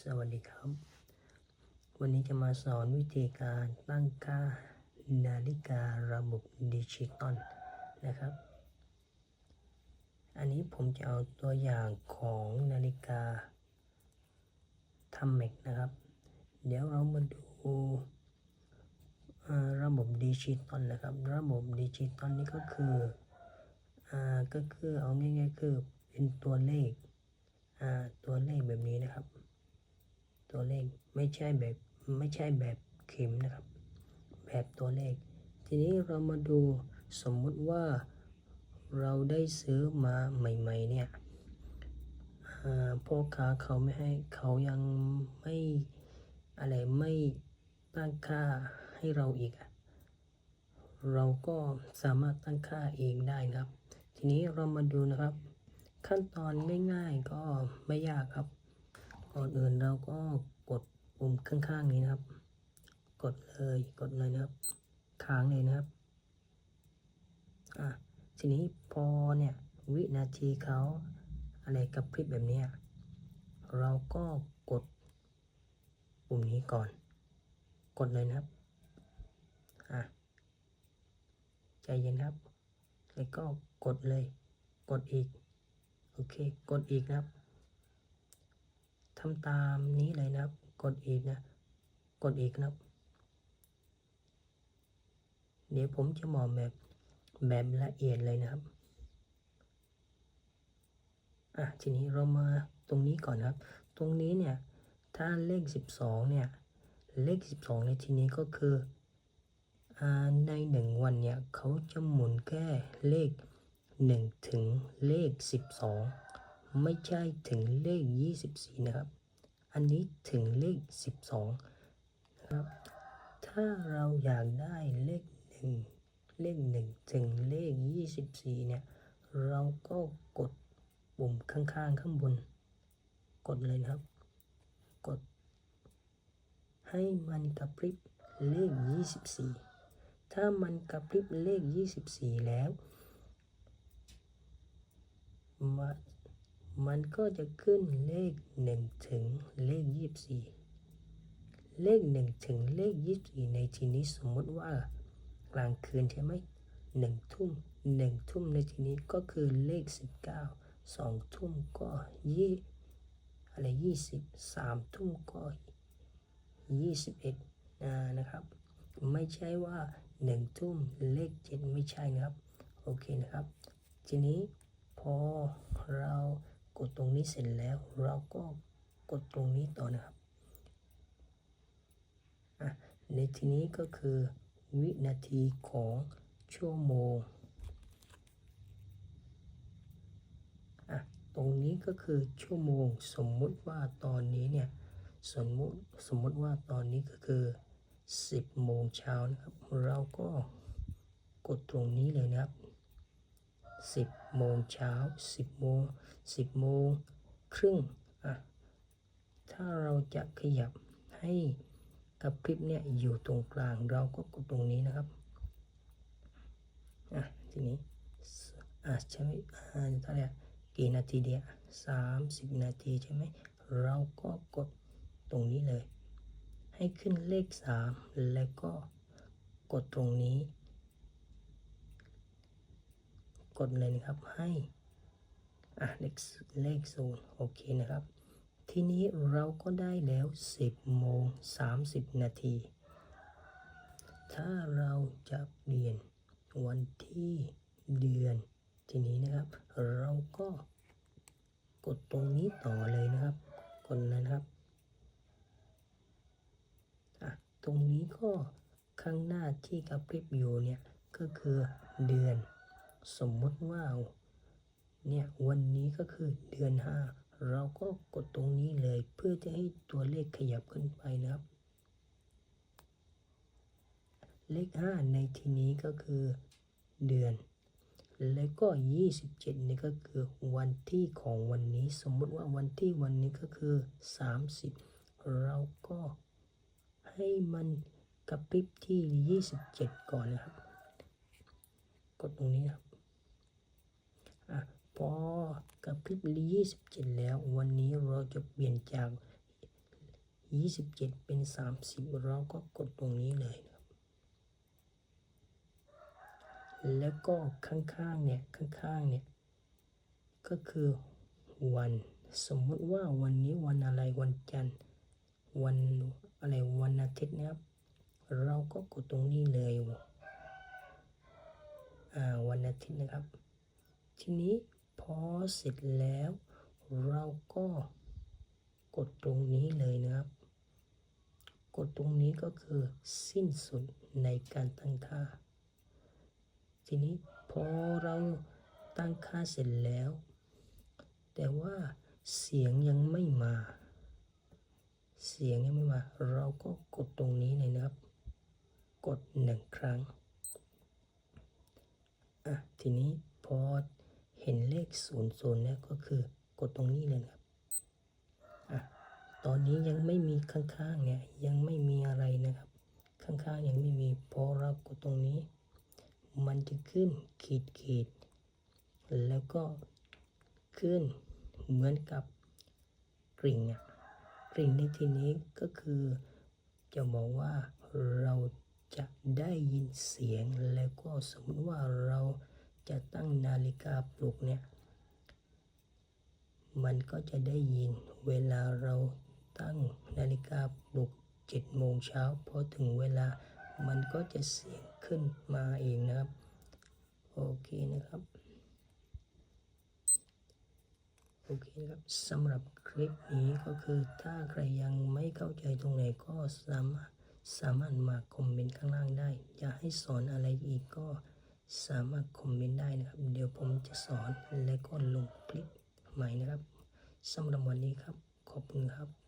สวัสดีครับ วันนี้จะมาสอนวิธีการตั้งค่านาฬิการะบบดิจิตอลนะครับ อันนี้ผมจะเอาตัวอย่างของนาฬิกาทำเมกนะครับ เดี๋ยวเรามาดูระบบดิจิตอลนะครับ ระบบดิจิตอลนี่ก็คืออก็คือเอาง่ายๆคือเป็นตัวเลขตัวเลขแบบนี้นะครับ ตัวเลขไม่ใช่แบบไม่ใช่แบบเข็มนะครับ แบบตัวเลข ทีนี้เรามาดูสมมุติว่าเราได้ซื้อมาใหม่ๆเนี่ยพ่อค้าเขาไม่ให้เขายังไม่อะไรไม่ตั้งค่าให้เราอีก เราก็สามารถตั้งค่าเองได้นะครับ ทีนี้เรามาดูนะครับ ขั้นตอนง่ายๆก็ไม่ยากครับ ก่อนอื่นเราก็ ปุ่มข้างๆนี้นะครับ กดเลยกดเลยนะครับค้างเลยนะครับอะทีนี้พอเนี่ยวินาทีเขาอะไรกับพริบแบบนี้เราก็กดปุ่มนี้ก่อน กดเลยนะครับอะใจเย็นครับ แล้วก็กดเลย กดอีก โอเค กดอีกนะครับทำตามนี้เลยนะครับ กดอีกนะ กดอีกนะครับ เดี๋ยวผมจะบอกแบบแบบละเอียดเลยนะครับ อะทีนี้เรามาตรงนี้ก่อนนะครับ ตรงนี้เนี่ย ถ้าเลข 12 เนี่ย เลข 12 ในทีนี้ก็คืออในหนึ่งวันเนี่ยเขาจะหมุนแค่เลข 1 ถึงเลข 12 ไม่ใช่ถึงเลข 24 นะครับ อันนี้ถึงเลข 12นะครับ ถ้าเราอยากได้เลข 1 เลข 1 ถึงเลข 24 เนี่ย เราก็กดปุ่มข้างๆ ข้างบน กดเลยนะครับ กด ให้มันกระพริบเลข 24 ถ้ามันกระพริบเลข 24 แล้วมา มันก็จะขึ้นเลข 1 ถึงเลข 24 เลข 1 ถึงเลข 24 ในทีนี้สมมติว่ากลางคืนใช่ไหม1ทุ่ม1ทุ่มในทีนี้ก็คือเลข 19 2 ทุ่มก็ยี่อะไร20 3ทุ่มก็21อ่านะครับ ไม่ใช่ว่า1ทุ่มเลข7ไม่ใช่นะครับ โอเคนะครับ ทีนี้พอเรา กดตรงนี้เสร็จแล้วเราก็กดตรงนี้ต่อนะครับในทีนี้ก็คือวินาทีของชั่วโมง ตรงนี้ก็คือชั่วโมงสมมุติว่าตอนนี้เนี่ยสมมุติสมมุติว่าตอนนี้ก็คือ 10โมงเช้านะครับ เราก็กดตรงนี้เลยนะครับ 10 โมงเช้า 10 โมง 10 โมงครึ่งอะถ้าเราจะขยับให้กระพริบเนี่ยอยู่ตรงกลางเราก็กดตรงนี้นะครับอะทีนี้อะใช่ไหมอ่าเท่าไหร่กี่นาทีเดียวสามสิบนาทีใช่ไหมเราก็กดตรงนี้เลย ให้ขึ้นเลขสามแล้วก็กดตรงนี้ กดเลยนะครับให้อะเลขเลขศูนย์โอเคนะครับ ทีนี้เราก็ได้แล้ว 10โมง30 นาที ถ้าเราจะเปลี่ยนวันที่เดือน ทีนี้นะครับ เราก็กดตรงนี้ต่อเลยนะครับ กดนะครับอะตรงนี้ก็ข้างหน้าที่กระพริบอยู่เนี่ย ก็คือเดือน สมมติว่าเนี่ยวันนี้ก็คือเดือน 5 เราก็กดตรงนี้เลยเพื่อจะให้ตัวเลขขยับขึ้นไปนะครับ เลข 5 ในที่นี้ก็คือเดือน แล้วก็ 27 นี่ก็คือวันที่ของวันนี้ สมมุติว่าวันที่วันนี้ก็คือ 30 เราก็ให้มันกระพริบที่ 27 ก่อนนะครับ กดตรงนี้ครับ อะพอกระพริบ27 แล้ว วันนี้เราจะเปลี่ยนจาก 27 เป็น 30 เราก็กดตรงนี้เลยนะครับ แล้วก็ข้างๆเนี่ย ข้างๆเนี่ย ก็คือวันสมมติว่าวันนี้วันอะไรวันจันทร์วันอะไรวันอาทิตย์นะครับ เราก็กดตรงนี้เลยวันอาทิตย์นะครับ ทีนี้พอเสร็จแล้ว เราก็กดตรงนี้เลยนะครับ กดตรงนี้ก็คือสิ้นสุดในการตั้งค่า ทีนี้พอเราตั้งค่าเสร็จแล้ว แต่ว่าเสียงยังไม่มา เสียงยังไม่มา เราก็กดตรงนี้เลยนะครับ กดหนึ่งครั้ง อะ ทีนี้พอ เห็นเลขศูนย์ศูนย์เนี่ยก็คือกดตรงนี้เลยนะครับอะตอนนี้ยังไม่มีข้างๆเนี่ยยังไม่มีอะไรนะครับ ข้างๆยังไม่มีพอเรากดตรงนี้ มันจะขึ้นขีดขีดๆแล้วก็ขึ้นเหมือนกับกริ่งอะกริ่งในที่นี้ก็คือจะบอกว่าเราจะได้ยินเสียงแล้วก็สมมติว่าเรา จะตั้งนาฬิกาปลุกเนี่ย มันก็จะได้ยินเวลาเราตั้งนาฬิกาปลุกเจ็ดโมงเช้าพอถึงเวลามันก็จะเสียงขึ้นมาเองนะครับ โอเคนะครับ โอเคครับสำหรับคลิปนี้ก็คือถ้าใครยังไม่เข้าใจตรงไหนก็สามารถสามารถมาคอมเมนต์ข้างล่างได้ อยากให้สอนอะไรอีกก็ สามารถคอมเมนต์ได้นะครับ เดี๋ยวผมจะสอนและก็ลงคลิปใหม่นะครับสำหรับวันนี้ครับ ขอบคุณครับ